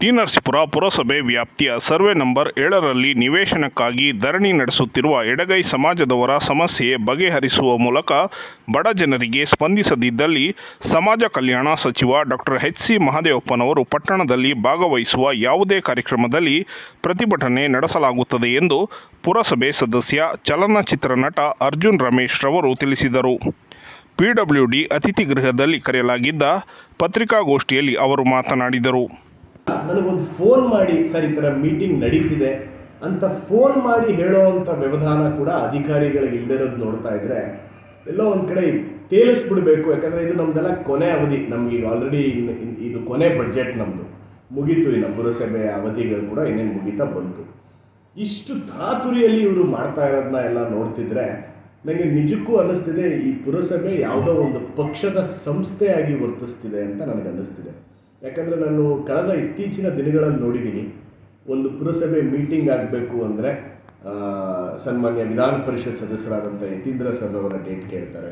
T Narasipura ಪುರಸಭೆ ವ್ಯಾಪ್ತಿಯ survey number ಏಳರಲ್ಲಿ ನಿವೇಶನಕ್ಕಾಗಿ ಧರಣಿ ನಡೆಸುತ್ತಿರುವ ಎಡಗೈ ಸಮಾಜದವರ ಸಮಸ್ಯೆ ಬಗೆಹರಿಸುವ ಮೂಲಕ ಬಡ ಜನರಿಗೆ ಸ್ಪಂದಿಸದಿದ್ದಲ್ಲಿ ಸಮಾಜ ಕಲ್ಯಾಣ ಸಚಿವ ಡಾಕ್ಟರ್ ಎಚ್ ಸಿ ಮಹದೇವಪ್ಪನವರು ಪಟ್ಟಣದಲ್ಲಿ ಭಾಗವಹಿಸುವ ಯಾವುದೇ ಕಾರ್ಯಕ್ರಮದಲ್ಲಿ ಪ್ರತಿಭಟನೆ ನಡೆಸಲಾಗುತ್ತದೆ ಎಂದು ಪುರಸಭೆ ಸದಸ್ಯ ಚಲನಚಿತ್ರ ನಟ ಅರ್ಜುನ್ ರಮೇಶ್ ರವರು ತಿಳಿಸಿದರು. ಪಿಡಬ್ಲ್ಯೂಡಿ ಅತಿಥಿ ಗೃಹದಲ್ಲಿ ಕರೆಯಲಾಗಿದ್ದ ಪತ್ರಿಕಾಗೋಷ್ಠಿಯಲ್ಲಿ ಅವರು ಮಾತನಾಡಿದರು. ನನಗೊಂದು ಫೋನ್ ಮಾಡಿ, ಸರ್, ಈ ಥರ ಮೀಟಿಂಗ್ ನಡೀತಿದೆ ಅಂತ ಫೋನ್ ಮಾಡಿ ಹೇಳೋವಂಥ ವ್ಯವಧಾನ ಕೂಡ ಅಧಿಕಾರಿಗಳಿಗೆ ಇಲ್ಲದಿರೋದು ನೋಡ್ತಾ ಇದ್ರೆ, ಎಲ್ಲೋ ಒಂದು ಕಡೆ ತೇಲಿಸ್ಬಿಡ್ಬೇಕು. ಯಾಕಂದರೆ ಇದು ನಮ್ದೆಲ್ಲ ಕೊನೆ ಅವಧಿ. ನಮ್ಗೆ ಈಗ ಆಲ್ರೆಡಿ ಇದು ಕೊನೆ ಬಡ್ಜೆಟ್ ನಮ್ಮದು ಮುಗೀತು ಇನ್ನು ಪುರಸಭೆಯ ಅವಧಿಗಳು ಕೂಡ ಇನ್ನೇನು ಮುಗೀತಾ ಬಂತು. ಇಷ್ಟು ಧಾತುರಿಯಲ್ಲಿ ಇವರು ಮಾಡ್ತಾ ಇರೋದನ್ನ ಎಲ್ಲ ನೋಡ್ತಿದ್ರೆ ನನಗೆ ನಿಜಕ್ಕೂ ಅನ್ನಿಸ್ತಿದೆ ಈ ಪುರಸಭೆ ಯಾವುದೋ ಒಂದು ಪಕ್ಷದ ಸಂಸ್ಥೆಯಾಗಿ ವರ್ತಿಸ್ತಿದೆ ಅಂತ ನನಗೆ ಅನ್ನಿಸ್ತಿದೆ ಯಾಕಂದರೆ ನಾನು ಕಳೆದ ಇತ್ತೀಚಿನ ದಿನಗಳಲ್ಲಿ ನೋಡಿದ್ದೀನಿ, ಒಂದು ಪುರಸಭೆ ಮೀಟಿಂಗ್ ಆಗಬೇಕು ಅಂದರೆ ಸನ್ಮಾನ್ಯ ವಿಧಾನ ಪರಿಷತ್ ಸದಸ್ಯರಾದಂಥ ಯತೀಂದ್ರ ಸರ್ ಅವರ ಡೇಟ್ ಕೇಳ್ತಾರೆ.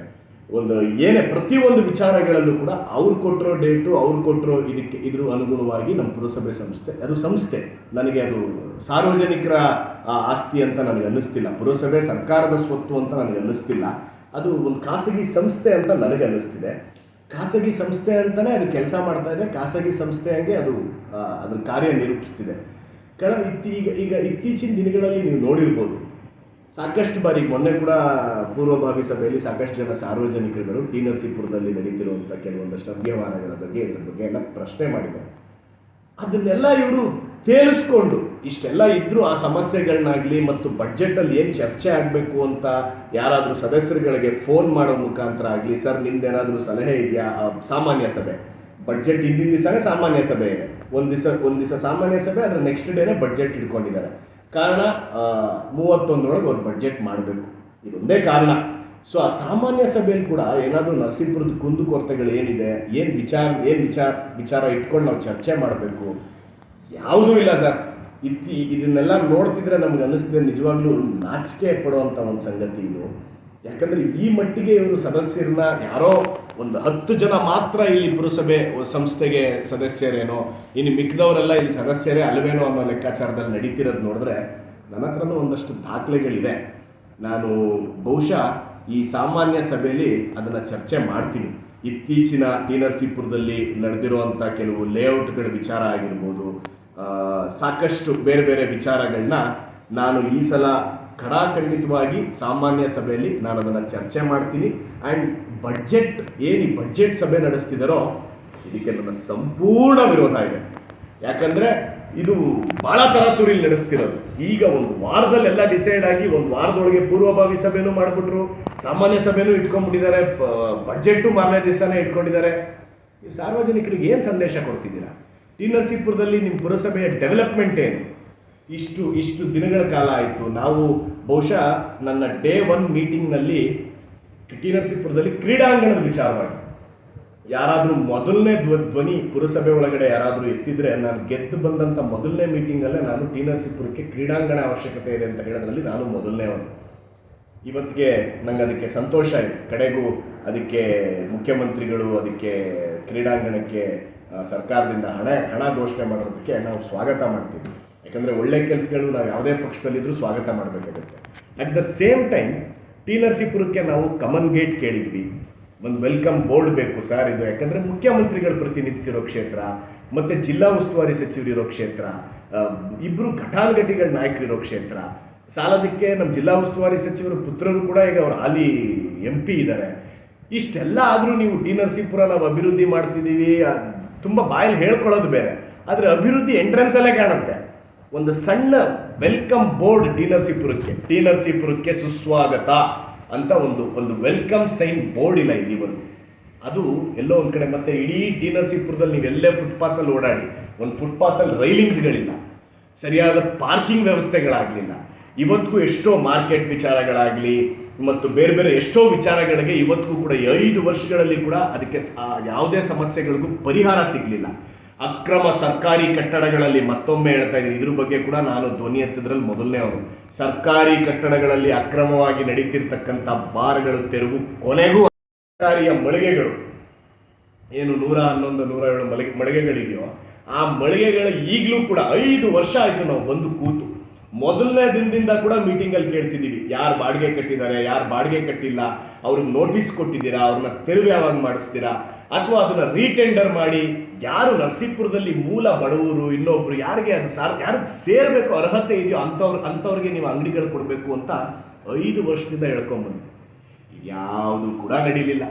ಒಂದು ಏನೇ ಪ್ರತಿಯೊಂದು ವಿಚಾರಗಳಲ್ಲೂ ಕೂಡ ಅವ್ರು ಕೊಟ್ಟಿರೋ ಡೇಟು ಅವ್ರು ಕೊಟ್ಟಿರೋ ಇದಕ್ಕೆ ಇದ್ರ ಅನುಗುಣವಾಗಿ ನಮ್ಮ ಪುರಸಭೆ ಸಂಸ್ಥೆ, ಅದು ಸಂಸ್ಥೆ, ನನಗೆ ಅದು ಸಾರ್ವಜನಿಕರ ಆಸ್ತಿ ಅಂತ ನನಗೆ ಅನ್ನಿಸ್ತಿಲ್ಲ. ಪುರಸಭೆ ಸರ್ಕಾರದ ಸ್ವತ್ತು ಅಂತ ನನಗೆ ಅನ್ನಿಸ್ತಿಲ್ಲ. ಅದು ಒಂದು ಖಾಸಗಿ ಸಂಸ್ಥೆ ಅಂತ ನನಗೆ ಅನ್ನಿಸ್ತಿದೆ. ಖಾಸಗಿ ಸಂಸ್ಥೆ ಅಂತಲೇ ಅದು ಕೆಲಸ ಮಾಡ್ತಾ ಇದೆ. ಖಾಸಗಿ ಸಂಸ್ಥೆಯಾಗೆ ಅದು ಅದರ ಕಾರ್ಯ ನಿರೂಪಿಸ್ತಿದೆ. ಕಳೆದ ಇತ್ತಿ, ಈಗ ಇತ್ತೀಚಿನ ದಿನಗಳಲ್ಲಿ ನೀವು ನೋಡಿರ್ಬೋದು. ಸಾಕಷ್ಟು ಬಾರಿ, ಮೊನ್ನೆ ಕೂಡ ಪೂರ್ವಭಾವಿ ಸಭೆಯಲ್ಲಿ ಸಾಕಷ್ಟು ಜನ ಸಾರ್ವಜನಿಕರುಗಳು ಟಿ ನರಸೀಪುರದಲ್ಲಿ ನಡೀತಿರುವಂಥ ಕೆಲವೊಂದಷ್ಟು ಅವ್ಯವಹಾರಗಳ ಬಗ್ಗೆ, ಇದ್ರ ಬಗ್ಗೆ ಎಲ್ಲ ಪ್ರಶ್ನೆ ಮಾಡಿದ್ದಾರೆ. ಅದನ್ನೆಲ್ಲ ಇವರು ತೇಲಿಸ್ಕೊಂಡು ಇಷ್ಟೆಲ್ಲ ಇದ್ರೂ ಆ ಸಮಸ್ಯೆಗಳನ್ನಾಗಲಿ ಮತ್ತು ಬಡ್ಜೆಟಲ್ಲಿ ಏನು ಚರ್ಚೆ ಆಗಬೇಕು ಅಂತ ಯಾರಾದರೂ ಸದಸ್ಯರುಗಳಿಗೆ ಫೋನ್ ಮಾಡೋ ಮುಖಾಂತರ ಆಗಲಿ, ಸರ್ ನಿಮ್ದೇನಾದರೂ ಸಲಹೆ ಇದೆಯಾ? ಸಾಮಾನ್ಯ ಸಭೆ. ಬಡ್ಜೆಟ್ ಹಿಂದಿನ ದಿವಸನೇ ಸಾಮಾನ್ಯ ಸಭೆ ಇದೆ. ಒಂದು ದಿವಸ ಒಂದು ದಿವಸ ಸಾಮಾನ್ಯ ಸಭೆ ಅದರ ನೆಕ್ಸ್ಟ್ ಡೇನೇ ಬಡ್ಜೆಟ್ ಇಟ್ಕೊಂಡಿದ್ದಾರೆ ಕಾರಣ ಮೂವತ್ತೊಂದರೊಳಗೆ ಅವ್ರು ಬಡ್ಜೆಟ್ ಮಾಡಬೇಕು. ಇದೊಂದೇ ಕಾರಣ. ಸೊ ಆ ಸಾಮಾನ್ಯ ಸಭೆಯಲ್ಲಿ ಕೂಡ ಏನಾದರೂ ನರಸೀಪುರದ ಕುಂದುಕೊರತೆಗಳು ಏನಿದೆ? ಏನು ವಿಚಾರ ಏನು ವಿಚಾರ ವಿಚಾರ ಇಟ್ಕೊಂಡು ನಾವು ಚರ್ಚೆ ಮಾಡಬೇಕು? ಯಾವುದೂ ಇಲ್ಲ ಸರ್. ಇತ್ತಿ ಇದನ್ನೆಲ್ಲ ನೋಡ್ತಿದ್ರೆ ನಮ್ಗೆ ಅನ್ನಿಸ್ತಿದೆ, ನಿಜವಾಗ್ಲೂ ನಾಚಿಕೆ ಪಡುವಂಥ ಒಂದು ಸಂಗತಿ ಇದು. ಯಾಕಂದ್ರೆ ಈ ಮಟ್ಟಿಗೆ ಇವರು ಸದಸ್ಯರನ್ನ ಯಾರೋ ಒಂದು ಹತ್ತು ಜನ ಮಾತ್ರ ಇಲ್ಲಿ ಪುರಸಭೆ ಸಂಸ್ಥೆಗೆ ಸದಸ್ಯರೇನೋ, ಇನ್ನು ಮಿಕ್ಕಿದವರೆಲ್ಲ ಇಲ್ಲಿ ಸದಸ್ಯರೇ ಅಲ್ವೇನೋ ಅನ್ನೋ ಲೆಕ್ಕಾಚಾರದಲ್ಲಿ ನಡೀತಿರೋದು ನೋಡಿದ್ರೆ ನನ್ನ ಹತ್ರನೂ ಒಂದಷ್ಟು ದಾಖಲೆಗಳಿದೆ. ನಾನು ಬಹುಶಃ ಈ ಸಾಮಾನ್ಯ ಸಭೆಯಲ್ಲಿ ಅದನ್ನು ಚರ್ಚೆ ಮಾಡ್ತೀನಿ. ಇತ್ತೀಚಿನ ಟಿ ನರಸೀಪುರದಲ್ಲಿ ನಡೆದಿರುವಂಥ ಕೆಲವು ಲೇಔಟ್ಗಳ ವಿಚಾರ ಆಗಿರ್ಬೋದು ಸಾಕಷ್ಟು ಬೇರೆ ಬೇರೆ ವಿಚಾರಗಳನ್ನ ನಾನು ಈ ಸಲ ಖಡಾಖಂಡಿತವಾಗಿ ಸಾಮಾನ್ಯ ಸಭೆಯಲ್ಲಿ ನಾನು ಅದನ್ನು ಚರ್ಚೆ ಮಾಡ್ತೀನಿ. ಆ್ಯಂಡ್ ಬಡ್ಜೆಟ್ ಏನು ಬಡ್ಜೆಟ್ ಸಭೆ ನಡೆಸ್ತಿದ್ದಾರೋ ಇದಕ್ಕೆ ನನ್ನ ಸಂಪೂರ್ಣ ವಿರೋಧ ಇದೆ. ಯಾಕಂದರೆ ಇದು ಬಹಳ ತರಾತುರಿಲಿ ನಡೆಸ್ತಿರೋದು. ಈಗ ಒಂದು ವಾರದಲ್ಲೆಲ್ಲ ಡಿಸೈಡ್ ಆಗಿ ಒಂದು ವಾರದೊಳಗೆ ಪೂರ್ವಭಾವಿ ಸಭೆನೂ ಮಾಡಿಬಿಟ್ರು. ಸಾಮಾನ್ಯ ಸಭೆನೂ ಇಟ್ಕೊಂಡ್ಬಿಟ್ಟಿದ್ದಾರೆ. ಬಡ್ಜೆಟ್ಟು ಮಾರನೇ ದಿವಸನೇ ಇಟ್ಕೊಂಡಿದ್ದಾರೆ. ನೀವು ಸಾರ್ವಜನಿಕರಿಗೆ ಏನು ಸಂದೇಶ ಕೊಡ್ತಿದ್ದೀರಾ? ಟಿ ನರಸೀಪುರದಲ್ಲಿ ನಿಮ್ಮ ಪುರಸಭೆಯ ಡೆವಲಪ್ಮೆಂಟ್ ಏನು? ಇಷ್ಟು ಇಷ್ಟು ದಿನಗಳ ಕಾಲ ಆಯಿತು. ನಾವು ಬಹುಶಃ ನನ್ನ ಡೇ ಒನ್ ಮೀಟಿಂಗ್ನಲ್ಲಿ ಟಿ ನರಸೀಪುರದಲ್ಲಿ ಕ್ರೀಡಾಂಗಣದ ವಿಚಾರವಾಗಿ ಯಾರಾದರೂ ಮೊದಲನೇ ಧ್ವ, ಧ್ವನಿ ಪುರಸಭೆ ಒಳಗಡೆ ಯಾರಾದರೂ ಎತ್ತಿದ್ರೆ ನಾನು ಗೆದ್ದು ಬಂದಂಥ ಮೊದಲನೇ ಮೀಟಿಂಗಲ್ಲೇ ನಾನು ಟಿ ನರಸೀಪುರಕ್ಕೆ ಕ್ರೀಡಾಂಗಣ ಅವಶ್ಯಕತೆ ಇದೆ ಅಂತ ಹೇಳೋದ್ರಲ್ಲಿ ನಾನು ಮೊದಲನೇವನು ಇವತ್ತಿಗೆ ನನಗೆ ಅದಕ್ಕೆ ಸಂತೋಷ ಇದೆ ಕಡೆಗೂ ಅದಕ್ಕೆ ಮುಖ್ಯಮಂತ್ರಿಗಳು ಅದಕ್ಕೆ ಕ್ರೀಡಾಂಗಣಕ್ಕೆ ಸರ್ಕಾರದಿಂದ ಹಣ ಹಣ ಘೋಷಣೆ ಮಾಡೋದಕ್ಕೆ ನಾವು ಸ್ವಾಗತ ಮಾಡ್ತೀವಿ. ಯಾಕಂದರೆ ಒಳ್ಳೆ ಕೆಲಸಗಳು ನಾವು ಯಾವುದೇ ಪಕ್ಷದಲ್ಲಿದ್ದರೂ ಸ್ವಾಗತ ಮಾಡಬೇಕಾಗುತ್ತೆ. At the same time T ನರಸೀಪುರಕ್ಕೆ ನಾವು ಕಮನ್ ಗೇಟ್ ಕೇಳಿದ್ವಿ. ಒಂದು ವೆಲ್ಕಮ್ ಬೋರ್ಡ್ ಬೇಕು ಸರ್ ಇದು. ಯಾಕಂದರೆ ಮುಖ್ಯಮಂತ್ರಿಗಳು ಪ್ರತಿನಿಧಿಸಿರೋ ಕ್ಷೇತ್ರ, ಮತ್ತು ಜಿಲ್ಲಾ ಉಸ್ತುವಾರಿ ಸಚಿವರಿರೋ ಕ್ಷೇತ್ರ ಇಬ್ಬರು ಘಟಾನುಘಟಿಗಳ ನಾಯಕರಿರೋ ಕ್ಷೇತ್ರ. ಸಾಲದಕ್ಕೆ ನಮ್ಮ ಜಿಲ್ಲಾ ಉಸ್ತುವಾರಿ ಸಚಿವರ, ಪುತ್ರರು ಕೂಡ ಈಗ ಅವ್ರು ಹಾಲಿ ಎಂ ಇದ್ದಾರೆ ಇಷ್ಟೆಲ್ಲ ಆದರೂ ನೀವು ಟಿ ನರಸೀಪುರ ನಾವು ಅಭಿವೃದ್ಧಿ ಮಾಡ್ತಿದ್ದೀವಿ ತುಂಬ ಬಾಯಲ್ಲಿ ಹೇಳ್ಕೊಳ್ಳೋದು ಬೇರೆ. ಆದರೆ ಅಭಿವೃದ್ಧಿ ಎಂಟ್ರೆನ್ಸಲ್ಲೇ ಕಾಣುತ್ತೆ. ಒಂದು ಸಣ್ಣ ವೆಲ್ಕಮ್ ಬೋರ್ಡ್ ಟಿ ನರಸೀಪುರಕ್ಕೆ. ಟಿ ನರಸೀಪುರಕ್ಕೆ ಸುಸ್ವಾಗತ ಅಂತ ಒಂದು ಒಂದು ವೆಲ್ಕಮ್ ಸೈನ್ ಬೋರ್ಡ್ ಇಲ್ಲ ಅದು ಎಲ್ಲೋ ಒಂದು ಕಡೆ ಮತ್ತೆ ಇಡೀ ಟಿ ನರಸೀಪುರದಲ್ಲಿ ನೀವು ಎಲ್ಲೇ ಫುಟ್ಪಾತಲ್ಲಿ ಓಡಾಡಿ, ಒಂದು ಫುಟ್ಪಾತಲ್ಲಿ ರೈಲಿಂಗ್ಸ್ಗಳಿಲ್ಲ ಸರಿಯಾದ ಪಾರ್ಕಿಂಗ್ ವ್ಯವಸ್ಥೆಗಳಾಗಲಿಲ್ಲ. ಇವತ್ತಿಗೂ ಎಷ್ಟೋ ಮಾರ್ಕೆಟ್ ವಿಚಾರಗಳಾಗಲಿ ಮತ್ತು ಬೇರೆ ಬೇರೆ ಎಷ್ಟೋ ವಿಚಾರಗಳಿಗೆ ಇವತ್ತಿಗೂ ಕೂಡ ಐದು ವರ್ಷಗಳಲ್ಲಿ ಕೂಡ ಅದಕ್ಕೆ ಯಾವುದೇ ಸಮಸ್ಯೆಗಳಿಗೂ ಪರಿಹಾರ ಸಿಗಲಿಲ್ಲ. ಅಕ್ರಮ ಸರ್ಕಾರಿ ಕಟ್ಟಡಗಳಲ್ಲಿ ಮತ್ತೊಮ್ಮೆ ಹೇಳ್ತಾ ಇದ್ದೀನಿ. ಇದ್ರ ಬಗ್ಗೆ ಕೂಡ ನಾನು ಧ್ವನಿ ಎತ್ತಿದ್ರಲ್ಲಿ ಮೊದಲನೇ ಅವರು. ಸರ್ಕಾರಿ ಕಟ್ಟಡಗಳಲ್ಲಿ ಅಕ್ರಮವಾಗಿ ನಡೀತಿರ್ತಕ್ಕಂಥ ಬಾರ್ಗಳು, ತೆರವು, ಕೊನೆಗೂ ಸರ್ಕಾರಿಯ ಮಳಿಗೆಗಳು. ಏನು ನೂರ ಹನ್ನೊಂದು, ನೂರ ಏಳು ಮಳಿಗೆ ಮಳಿಗೆಗಳಿದೆಯೋ, ಆ ಮಳಿಗೆಗಳ ಈಗಲೂ ಕೂಡ ಐದು ವರ್ಷ ಆಯಿತು ನಾವು ಬಂದು ಕೂತು. ಮೊದಲನೇ ದಿನದಿಂದ ಕೂಡ ಮೀಟಿಂಗಲ್ಲಿ ಕೇಳ್ತಿದ್ದೀವಿ. ಯಾರು ಬಾಡಿಗೆ ಕಟ್ಟಿದ್ದಾರೆ, ಯಾರು ಬಾಡಿಗೆ ಕಟ್ಟಿಲ್ಲ, ಅವ್ರಿಗೆ ನೋಟಿಸ್ ಕೊಟ್ಟಿದ್ದೀರಾ, ಅವ್ರನ್ನ ತೆರವು ಯಾವಾಗ ಮಾಡಿಸ್ತೀರಾ? ಅಥವಾ ಅದನ್ನ ರೀಟೆಂಡರ್ ಮಾಡಿ, ಯಾರು ನರಸೀಪುರದಲ್ಲಿ ಮೂಲ ಬಡವರು, ಇನ್ನೊಬ್ರು, ಯಾರಿಗೆ ಅದು ಸಾರ್, ಯಾರಿಗೆ ಸೇರಬೇಕು, ಅರ್ಹತೆ ಇದೆಯೋ ಅಂಥವ್ರು, ಅಂಥವ್ರಿಗೆ ನೀವು ಅಂಗಡಿಗಳು ಕೊಡಬೇಕು ಅಂತ ಐದು ವರ್ಷದಿಂದ ಹೇಳ್ಕೊಂಬಂದು. ಯಾವುದು ಕೂಡ ನಡೀಲಿಲ್ಲ.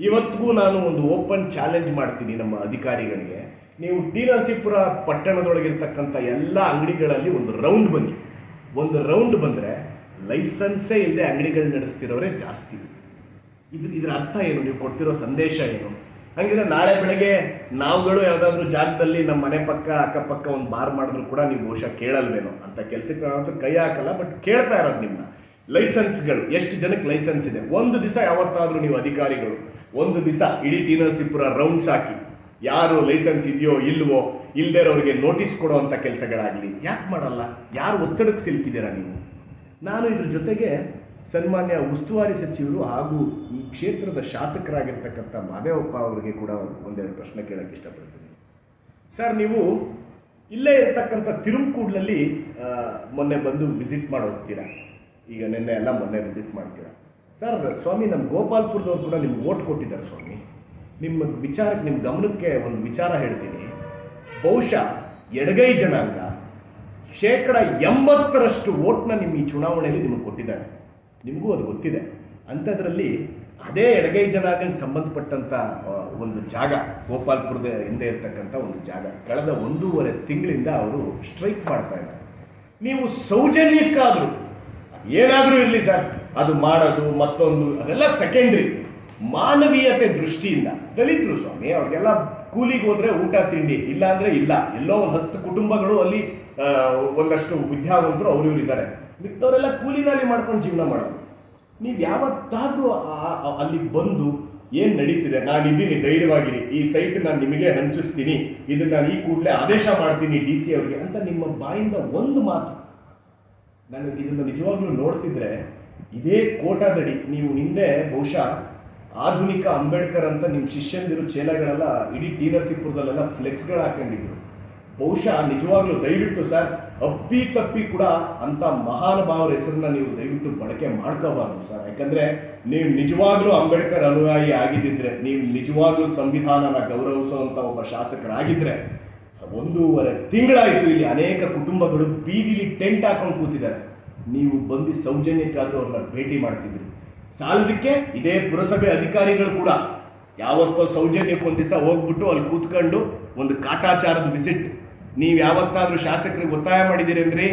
ಇವತ್ತಿಗೂ ನಾನು ಒಂದು ಓಪನ್ ಚಾಲೆಂಜ್ ಮಾಡ್ತೀನಿ ನಮ್ಮ ಅಧಿಕಾರಿಗಳಿಗೆ. ನೀವು ಟಿ ನರಸೀಪುರ ಪಟ್ಟಣದೊಳಗಿರ್ತಕ್ಕಂಥ ಎಲ್ಲ ಅಂಗಡಿಗಳಲ್ಲಿ ಒಂದು ರೌಂಡ್ ಬನ್ನಿ. ಒಂದು ರೌಂಡ್ ಬಂದರೆ ಲೈಸೆನ್ಸೇ ಇಲ್ಲದೆ ಅಂಗಡಿಗಳು ನಡೆಸ್ತಿರೋರೇ ಜಾಸ್ತಿ. ಇದ್ರ, ಇದರ ಅರ್ಥ ಏನು? ನೀವು ಕೊಡ್ತಿರೋ ಸಂದೇಶ ಏನು? ಹಂಗಿದ್ರೆ ನಾಳೆ ಬೆಳಗ್ಗೆ ನಾವುಗಳು ಯಾವುದಾದ್ರೂ ಜಾಗದಲ್ಲಿ ನಮ್ಮ ಮನೆ ಪಕ್ಕ, ಅಕ್ಕಪಕ್ಕ ಒಂದು ಬಾರ್ ಮಾಡಿದ್ರು ಕೂಡ ನೀವು ಬಹುಶಃ ಕೇಳಲ್ವೇನೋ? ಅಂತ ಕೆಲಸಕ್ಕೆ ನಾವಂತೂ ಕೈ ಹಾಕಲ್ಲ ಬಟ್ ಕೇಳ್ತಾ ಇರೋದು ನಿಮ್ಮನ್ನ ಲೈಸೆನ್ಸ್ಗಳು, ಎಷ್ಟು ಜನಕ್ಕೆ ಲೈಸೆನ್ಸ್ ಇದೆ? ಒಂದು ದಿವಸ ಯಾವತ್ತಾದರೂ ನೀವು ಅಧಿಕಾರಿಗಳು, ಒಂದು ದಿವಸ ಇಡೀ ಟೀನರ್ಸಿಪುರ ನರಸೀಪುರ ರೌಂಡ್ಸ್ ಹಾಕಿ. ಯಾರು ಲೈಸೆನ್ಸ್ ಇದೆಯೋ ಇಲ್ವೋ ಇಲ್ಲದೇ ಇರೋರಿಗೆ ನೋಟಿಸ್ ಕೊಡುವಂಥ ಕೆಲಸಗಳಾಗಲಿ. ಯಾಕೆ ಮಾಡಲ್ಲ? ಯಾರು ಒತ್ತಡಕ್ಕೆ ಸಿಲುಕಿದ್ದೀರಾ ನೀವು? ನಾನು ಇದ್ರ ಜೊತೆಗೆ ಸನ್ಮಾನ್ಯ ಉಸ್ತುವಾರಿ ಸಚಿವರು ಹಾಗೂ ಈ ಕ್ಷೇತ್ರದ ಶಾಸಕರಾಗಿರ್ತಕ್ಕಂಥ ಮಾದೇವಪ್ಪ ಅವರಿಗೆ ಕೂಡ ಒಂದೆರಡು ಪ್ರಶ್ನೆ ಕೇಳೋಕೆ ಇಷ್ಟಪಡ್ತೀನಿ. ಸರ್, ನೀವು ಇಲ್ಲೇ ಇರತಕ್ಕಂಥ ತಿರುಮಕೂಡ್ಲಲ್ಲಿ ಮೊನ್ನೆ ಬಂದು ವಿಸಿಟ್ ಮಾಡಿ ಹೋಗ್ತೀರಾ ಈಗ ನಿನ್ನೆ ಎಲ್ಲ ಮೊನ್ನೆ ವಿಸಿಟ್ ಮಾಡ್ತೀರಾ? ಸರ್, ಸ್ವಾಮಿ ನಮ್ಮ ಗೋಪಾಲ್ಪುರದವ್ರು ಕೂಡ ನಿಮ್ಗೆ ಓಟ್ ಕೊಟ್ಟಿದ್ದಾರೆ ಸ್ವಾಮಿ. ನಿಮ್ಮ ವಿಚಾರಕ್ಕೆ, ನಿಮ್ಮ ಗಮನಕ್ಕೆ ಒಂದು ವಿಚಾರ ಹೇಳ್ತೀನಿ. ಬಹುಶಃ ಎಡಗೈ ಜನಾಂಗ ಶೇಕಡ ಎಂಬತ್ತರಷ್ಟು ಓಟ್ನ ನಿಮ್ಮ ಈ ಚುನಾವಣೆಯಲ್ಲಿ ನಿಮಗೆ ಕೊಟ್ಟಿದ್ದಾರೆ. ನಿಮಗೂ ಅದು ಗೊತ್ತಿದೆ. ಅಂಥದ್ರಲ್ಲಿ ಅದೇ ಎಡಗೈ ಜನಾಂಗಕ್ಕೆ ಸಂಬಂಧಪಟ್ಟಂಥ ಒಂದು ಜಾಗ, ಗೋಪಾಲ್ಪುರದ ಹಿಂದೆ ಇರ್ತಕ್ಕಂಥ ಒಂದು ಜಾಗ, ಕಳೆದ ಒಂದೂವರೆ ತಿಂಗಳಿಂದ ಅವರು ಸ್ಟ್ರೈಕ್ ಮಾಡ್ತಾ ಇದ್ದಾರೆ. ನೀವು ಸೌಜನ್ಯಕ್ಕಾದರೂ ಏನಾದರೂ ಇರಲಿ ಸರ್, ಅದು ಮಾಡೋದು ಮತ್ತೊಂದು, ಅದೆಲ್ಲ ಸೆಕೆಂಡ್ರಿ ಮಾನವೀಯತೆ ದೃಷ್ಟಿಯಿಂದ, ದಲಿತರು ಸ್ವಾಮಿ, ಅವ್ರಿಗೆಲ್ಲ ಕೂಲಿಗೆ ಹೋದ್ರೆ ಊಟ, ತಿಂಡಿ ಇಲ್ಲ ಅಂದ್ರೆ ಇಲ್ಲ. ಎಲ್ಲೋ ಒಂದು ಹತ್ತು ಕುಟುಂಬಗಳು ಅಲ್ಲಿ ಒಂದಷ್ಟು ವಿದ್ಯಾವಂತರು ಅವ್ರು ಇವ್ರು ಇದ್ದಾರೆ ಮಿಕ್ಕವರೆಲ್ಲ ಕೂಲಿನಲ್ಲಿ ಮಾಡ್ಕೊಂಡು ಜೀವನ ಮಾಡೋದು. ನೀವು ಯಾವತ್ತಾದ್ರೂ ಅಲ್ಲಿ ಬಂದು ಏನ್ ನಡೀತಿದೆ? ನಾನು ಇದ್ದೀನಿ ಧೈರ್ಯವಾಗಿರಿ. ಈ ಸೈಟ್ ನಾನು ನಿಮಗೆ ಹಂಚಿಸ್ತೀನಿ. ಇದನ್ನ ನಾನು ಈ ಕೂಡಲೇ ಆದೇಶ ಮಾಡ್ತೀನಿ ಡಿ ಸಿ ಅವರಿಗೆ ಅಂತ ನಿಮ್ಮ ಬಾಯಿಂದ ಒಂದು ಮಾತು. ನನಗೆ ಇದನ್ನು ನಿಜವಾಗ್ಲೂ ನೋಡ್ತಿದ್ರೆ, ಇದೇ ಕೋಟಾದಡಿ. ನೀವು ಹಿಂದೆ ಬಹುಶಃ ಆಧುನಿಕ ಅಂಬೇಡ್ಕರ್ ಅಂತ ನಿಮ್ಮ ಶಿಷ್ಯಂದಿರು ಚೇಲಗಳೆಲ್ಲ ಇಡೀ ಟಿ ನರಸೀಪುರದಲ್ಲೆಲ್ಲ ಫ್ಲೆಕ್ಸ್ಗಳು ಹಾಕೊಂಡಿದ್ರು. ಬಹುಶಃ ನಿಜವಾಗ್ಲೂ ದಯವಿಟ್ಟು ಸರ್, ಅಪ್ಪಿ ತಪ್ಪಿ ಕೂಡ ಅಂತ ಮಹಾನುಭಾವರ ಹೆಸರನ್ನ ನೀವು ದಯವಿಟ್ಟು ಬಳಕೆ ಮಾಡ್ಕೋಬಾರ್ದು ಸರ್. ಯಾಕಂದ್ರೆ ನೀವು ನಿಜವಾಗ್ಲೂ ಅಂಬೇಡ್ಕರ್ ಅನುಯಾಯಿ ಆಗಿದ್ದಿದ್ರೆ, ನೀವು ನಿಜವಾಗ್ಲೂ ಸಂವಿಧಾನನ ಗೌರವಿಸುವಂತ ಒಬ್ಬ ಶಾಸಕರಾಗಿದ್ರೆ, ಒಂದೂವರೆ ತಿಂಗಳಾಯಿತು ಇಲ್ಲಿ ಅನೇಕ ಕುಟುಂಬಗಳು ಬೀದಿಲಿ ಟೆಂಟ್ ಹಾಕೊಂಡು ಕೂತಿದ್ದಾರೆ. ನೀವು ಬಂದು ಸೌಜನ್ಯಕ್ಕಾದ್ರೂ ಅವ್ರನ್ನ ಭೇಟಿ ಮಾಡ್ತಿದ್ರಿ. ಸಾಲದಕ್ಕೆ ಇದೇ ಪುರಸಭೆ ಅಧಿಕಾರಿಗಳು ಕೂಡ ಯಾವತ್ತೋ ಸೌಜನ್ಯಕ್ಕೆ ಒಂದು ದಿವಸ ಹೋಗ್ಬಿಟ್ಟು ಅಲ್ಲಿ ಕೂತ್ಕೊಂಡು ಒಂದು ಕಾಟಾಚಾರದ ವಿಸಿಟ್ ನೀವು ಯಾವತ್ತಾದರೂ ಶಾಸಕರಿಗೆ ಒತ್ತಾಯ ಮಾಡಿದ್ದೀರಿ ಅಂದ್ರಿ,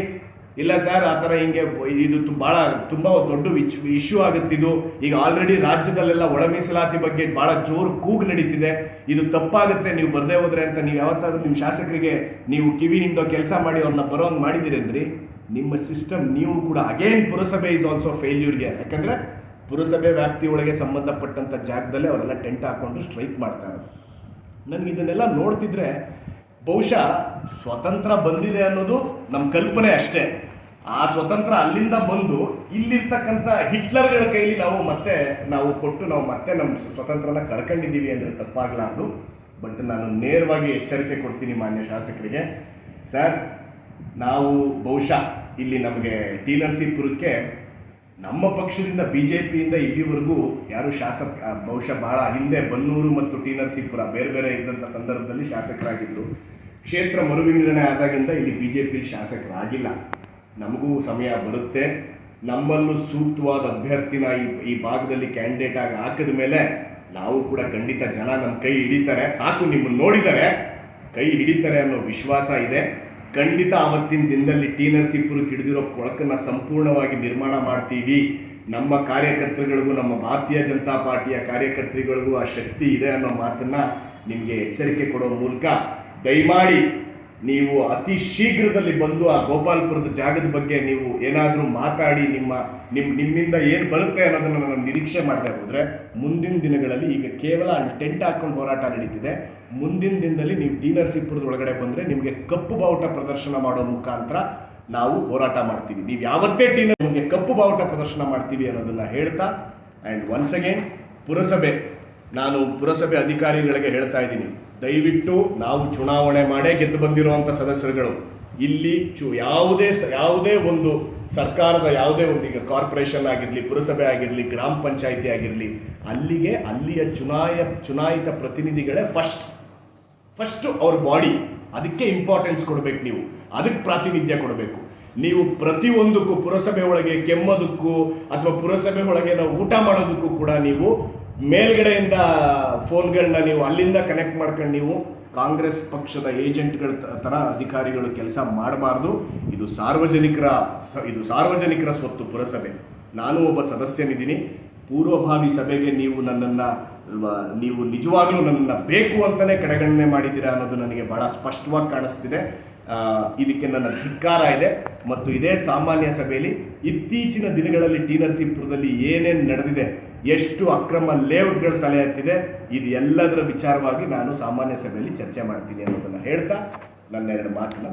ಇಲ್ಲ ಸರ್, ಆ ಥರ ಹಿಂಗೆ ಇದು ಭಾಳ ತುಂಬ ದೊಡ್ಡ ಇಶ್ಯೂ ಆಗುತ್ತಿದ್ದು ಈಗ ಆಲ್ರೆಡಿ ರಾಜ್ಯದಲ್ಲೆಲ್ಲ ಒಳ ಮೀಸಲಾತಿ ಬಗ್ಗೆ ಭಾಳ ಜೋರು ಕೂಗು ನಡೀತಿದೆ. ಇದು ತಪ್ಪಾಗುತ್ತೆ, ನೀವು ಬರದೇ ಹೋದ್ರೆ ಅಂತ ನೀವು ಯಾವತ್ತಾದರೂ ನಿಮ್ಮ ಶಾಸಕರಿಗೆ ನೀವು ಕಿವಿ ಹಿಂಡೋ ಕೆಲಸ ಮಾಡಿ ಅವ್ರನ್ನ ಬರೋಂಗ್ ಮಾಡಿದಿರೇನ್ರಿ ನಿಮ್ಮ ಸಿಸ್ಟಮ್ ನೀವು ಕೂಡ ಅಗೇನ್ ಪುರಸಭೆ ಇಸ್ ಆಲ್ಸೋ ಫೇಲ್ಯೂರ್ಗೆ ಯಾಕಂದ್ರೆ ಪುರಸಭೆ ವ್ಯಾಪ್ತಿ ಒಳಗೆ ಸಂಬಂಧಪಟ್ಟಂತ ಜಾಗದಲ್ಲೇ ಅವರೆಲ್ಲ ಟೆಂಟ್ ಹಾಕೊಂಡು ಸ್ಟ್ರೈಕ್ ಮಾಡ್ತಾ ಇರೋದು. ನನಗೆ ಇದನ್ನೆಲ್ಲ ನೋಡ್ತಿದ್ರೆ ಬಹುಶಃ ಸ್ವತಂತ್ರ ಬಂದಿದೆ ಅನ್ನೋದು ನಮ್ಮ ಕಲ್ಪನೆ ಅಷ್ಟೇ. ಆ ಸ್ವತಂತ್ರ ಅಲ್ಲಿಂದ ಬಂದು ಇಲ್ಲಿರ್ತಕ್ಕಂಥ ಹಿಟ್ಲರ್ಗಳ ಕೈಲಿ ನಾವು ಮತ್ತೆ ನಾವು ಕೊಟ್ಟು ನಾವು ಮತ್ತೆ ನಮ್ಮ ಸ್ವತಂತ್ರನ ಕಳ್ಕೊಂಡಿದ್ದೀವಿ ಅಂದರೆ ತಪ್ಪಾಗಲಾರ್ದು ಬಟ್ ನಾನು ನೇರವಾಗಿ ಎಚ್ಚರಿಕೆ ಕೊಡ್ತೀನಿ ಮಾನ್ಯ ಶಾಸಕರಿಗೆ. ಸರ್, ನಾವು ಬಹುಶಃ ಇಲ್ಲಿ ನಮಗೆ ಟಿ ನರಸೀಪುರಕ್ಕೆ ನಮ್ಮ ಪಕ್ಷದಿಂದ ಬಿಜೆಪಿಯಿಂದ ಇಲ್ಲಿವರೆಗೂ ಯಾರು ಶಾಸಕ ಬಹುಶಃ ಬಹಳ ಹಿಂದೆ ಬನ್ನೂರು ಮತ್ತು ಟಿ ನರಸೀಪುರ ಬೇರೆ ಬೇರೆ ಇದ್ದಂಥ ಸಂದರ್ಭದಲ್ಲಿ ಶಾಸಕರಾಗಿದ್ದರು ಕ್ಷೇತ್ರ ಮರುವಿಂಗಡಣೆ ಆದಾಗಿಂದ ಇಲ್ಲಿ ಬಿ ಜೆ ಪಿಲಿ ಶಾಸಕರಾಗಿಲ್ಲ. ನಮಗೂ ಸಮಯ ಬರುತ್ತೆ. ನಮ್ಮಲ್ಲೂ ಸೂಕ್ತವಾದ ಅಭ್ಯರ್ಥಿನ ಈ ಈ ಭಾಗದಲ್ಲಿ ಕ್ಯಾಂಡಿಡೇಟ್ ಆಗಿ ಹಾಕಿದ ಮೇಲೆ ನಾವು ಕೂಡ ಖಂಡಿತ ಜನ ನಮ್ಮ ಕೈ ಹಿಡಿತಾರೆ. ಸಾಕು ನಿಮ್ಮನ್ನು ನೋಡಿದರೆ ಕೈ ಹಿಡಿತಾರೆ ಅನ್ನೋ ವಿಶ್ವಾಸ ಇದೆ. ಖಂಡಿತ ಆವತ್ತಿನ ದಿನದಲ್ಲಿ ಟಿ ನರಸೀಪುರಕ್ಕೆ ಹಿಡಿದಿರೋ ಕೊಳಕನ್ನು ಸಂಪೂರ್ಣವಾಗಿ ನಿರ್ಮಾಣ ಮಾಡ್ತೀವಿ. ನಮ್ಮ ಕಾರ್ಯಕರ್ತರುಗಳಿಗೂ, ನಮ್ಮ ಭಾರತೀಯ ಜನತಾ ಪಾರ್ಟಿಯ ಕಾರ್ಯಕರ್ತರುಗಳಿಗೂ ಆ ಶಕ್ತಿ ಇದೆ ಅನ್ನೋ ಮಾತನ್ನು ನಿಮಗೆ ಎಚ್ಚರಿಕೆ ಕೊಡೋ ಮೂಲಕ ದಯಮಾಡಿ ನೀವು ಅತಿ ಶೀಘ್ರದಲ್ಲಿ ಬಂದು ಆ ಗೋಪಾಲ್ಪುರದ ಜಾಗದ ಬಗ್ಗೆ ನೀವು ಏನಾದರೂ ಮಾತಾಡಿ ನಿಮ್ಮ ನಿಮ್ಮ ನಿಮ್ಮಿಂದ ಏನು ಬರುತ್ತೆ ಅನ್ನೋದನ್ನು ನಾನು ನಿರೀಕ್ಷೆ ಮಾಡ್ತಾ ಹೋದ್ರೆ ಮುಂದಿನ ದಿನಗಳಲ್ಲಿ ಈಗ ಕೇವಲ ಅಲ್ಲಿ ಟೆಂಟ್ ಹಾಕೊಂಡು ಹೋರಾಟ ನಡೀತಿದೆ. ಮುಂದಿನ ದಿನದಲ್ಲಿ ನೀವು ಡಿ ನರಸೀಪುರದ ಒಳಗಡೆ ಬಂದರೆ ನಿಮಗೆ ಕಪ್ಪು ಬಾವುಟ ಪ್ರದರ್ಶನ ಮಾಡೋ ಮುಖಾಂತರ ನಾವು ಹೋರಾಟ ಮಾಡ್ತೀವಿ. ನೀವು ಯಾವತ್ತೇ ಟಿ ನಿಮಗೆ ಕಪ್ಪು ಬಾವುಟ ಪ್ರದರ್ಶನ ಮಾಡ್ತೀವಿ ಅನ್ನೋದನ್ನು ಹೇಳ್ತಾ ಆ್ಯಂಡ್ ಒನ್ಸ್ ಅಗೇನ್ ಪುರಸಭೆ, ನಾನು ಪುರಸಭೆ ಅಧಿಕಾರಿಗಳಿಗೆ ಹೇಳ್ತಾ ಇದ್ದೀನಿ. ದಯವಿಟ್ಟು ನಾವು ಚುನಾವಣೆ ಮಾಡೇ ಗೆದ್ದು ಬಂದಿರುವಂಥ ಸದಸ್ಯರುಗಳು, ಇಲ್ಲಿ ಚು ಯಾವುದೇ ಯಾವುದೇ ಒಂದು ಸರ್ಕಾರದ ಯಾವುದೇ ಒಂದು ಈಗ ಕಾರ್ಪೊರೇಷನ್ ಆಗಿರಲಿ, ಪುರಸಭೆ ಆಗಿರಲಿ, ಗ್ರಾಮ ಪಂಚಾಯಿತಿ ಆಗಿರಲಿ, ಅಲ್ಲಿಗೆ ಅಲ್ಲಿಯ ಚುನಾಯ, ಚುನಾಯಿತ ಪ್ರತಿನಿಧಿಗಳೇ ಫಸ್ಟ್ ಫಸ್ಟ್ ಅವ್ರ ಬಾಡಿ ಅದಕ್ಕೆ ಇಂಪಾರ್ಟೆನ್ಸ್ ಕೊಡಬೇಕು ನೀವು. ಅದಕ್ಕೆ ಪ್ರಾತಿನಿಧ್ಯ ಕೊಡಬೇಕು. ನೀವು ಪ್ರತಿಯೊಂದಕ್ಕೂ ಪುರಸಭೆ ಒಳಗೆ ಕೆಮ್ಮೋದಕ್ಕೂ ಅಥವಾ ಪುರಸಭೆ ಒಳಗೆ ನಾವು ಊಟ ಮಾಡೋದಕ್ಕೂ ಕೂಡ ನೀವು ಮೇಲ್ಗಡೆಯಿಂದ ಫೋನ್ಗಳನ್ನ ನೀವು ಅಲ್ಲಿಂದ ಕನೆಕ್ಟ್ ಮಾಡ್ಕೊಂಡು ನೀವು ಕಾಂಗ್ರೆಸ್ ಪಕ್ಷದ ಏಜೆಂಟ್ಗಳ ಥರ ಅಧಿಕಾರಿಗಳು ಕೆಲಸ ಮಾಡಬಾರ್ದು. ಇದು ಸಾರ್ವಜನಿಕರ ಇದು ಸಾರ್ವಜನಿಕರ ಸ್ವತ್ತು ಪುರಸಭೆ. ನಾನು ಒಬ್ಬ ಸದಸ್ಯನಿದ್ದೀನಿ. ಪೂರ್ವಭಾವಿ ಸಭೆಗೆ ನೀವು ನನ್ನನ್ನು ನೀವು ನಿಜವಾಗ್ಲೂ ನನ್ನನ್ನು ಬೇಕು ಅಂತಲೇ ಕಡೆಗಣನೆ ಮಾಡಿದ್ದೀರಾ ಅನ್ನೋದು ನನಗೆ ಬಹಳ ಸ್ಪಷ್ಟವಾಗಿ ಕಾಣಿಸ್ತಿದೆ. ಇದಕ್ಕೆ ನನ್ನ ಧಿಕ್ಕಾರ ಇದೆ. ಮತ್ತು ಇದೇ ಸಾಮಾನ್ಯ ಸಭೆಯಲ್ಲಿ ಇತ್ತೀಚಿನ ದಿನಗಳಲ್ಲಿ ಟಿ ನರಸೀಪುರದಲ್ಲಿ ಏನೇನು ನಡೆದಿದೆ ಎಷ್ಟು ಅಕ್ರಮ ಲೇಔಟ್ಗಳು ತಲೆ ಹತ್ತಿದೆ ಇದು ಎಲ್ಲದರ ವಿಚಾರವಾಗಿ ನಾನು ಸಾಮಾನ್ಯ ಸಭೆಯಲ್ಲಿ ಚರ್ಚೆ ಮಾಡ್ತೀನಿ ಅನ್ನೋದನ್ನು ಹೇಳ್ತಾ ನನ್ನ ಎರಡು ಮಾತನ್ನು